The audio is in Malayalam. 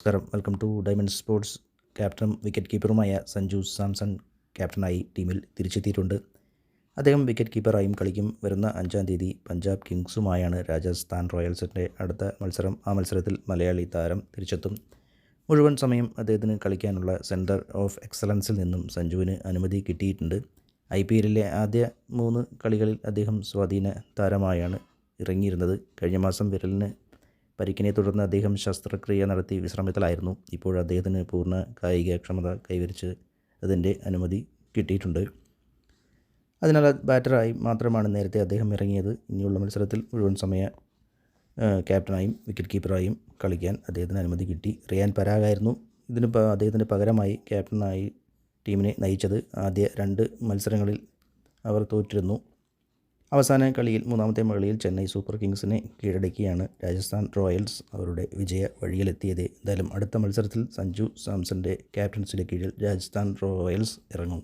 നമസ്കാരം. വെൽക്കം ടു ഡയമണ്ട് സ്പോർട്സ് ക്യാപ്റ്റനും വിക്കറ്റ് കീപ്പറുമായ സഞ്ജു സാംസൺ ക്യാപ്റ്റനായി ടീമിൽ തിരിച്ചെത്തിയിട്ടുണ്ട്. അദ്ദേഹം വിക്കറ്റ് കീപ്പറായും കളിക്കും. വരുന്ന അഞ്ചാം തീയതി പഞ്ചാബ് കിങ്സുമായാണ് രാജസ്ഥാൻ റോയൽസിന്റെ അടുത്ത മത്സരം. ആ മത്സരത്തിൽ മലയാളി താരം തിരിച്ചെത്തും. മുഴുവൻ സമയം അദ്ദേഹത്തിന് കളിക്കാനുള്ള സെന്റർ ഓഫ് എക്സലൻസിൽ നിന്നും സഞ്ജുവിന് അനുമതി കിട്ടിയിട്ടുണ്ട്. ഐ പി എല്ലിലെ ആദ്യ മൂന്ന് കളികളിൽ അദ്ദേഹം സ്വാധീന താരമായാണ് ഇറങ്ങിയിരുന്നത്. കഴിഞ്ഞ മാസം വിരലിന് പരിക്കിനെ തുടർന്ന് അദ്ദേഹം ശസ്ത്രക്രിയ നടത്തി വിശ്രമത്തിലായിരുന്നു. ഇപ്പോൾ അദ്ദേഹത്തിന് പൂർണ കായികക്ഷമത കൈവരിച്ച് അതിന്റെ അനുമതി കിട്ടിയിട്ടുണ്ട്. അതിനാൽ ബാറ്ററായി മാത്രമാണ് നേരത്തെ അദ്ദേഹം ഇറങ്ങിയത്. ഇനിയുള്ള മത്സരത്തിൽ മുഴുവൻ സമയ ക്യാപ്റ്റനായും വിക്കറ്റ് കീപ്പറായും കളിക്കാൻ അദ്ദേഹത്തിന് അനുമതി കിട്ടി. റിയാൻ പരാഗായിരുന്നു. ഇതിന് അദ്ദേഹത്തിന് പകരമായി ക്യാപ്റ്റനായി ടീമിനെ നയിച്ചത്. ആദ്യ രണ്ട് മത്സരങ്ങളിൽ അവർ തോറ്റിരുന്നു. അവസാന കളിയിൽ മൂന്നാമത്തെ മകളിയിൽ ചെന്നൈ സൂപ്പർ കിങ്സിനെ കീഴടക്കിയാണ് രാജസ്ഥാൻ റോയൽസ് അവരുടെ വിജയ വഴിയിലെത്തിയത്. എന്തായാലും അടുത്ത മത്സരത്തിൽ സഞ്ജു സാംസന്റെ ക്യാപ്റ്റൻസിയുടെ കീഴിൽ രാജസ്ഥാൻ റോയൽസ് ഇറങ്ങും.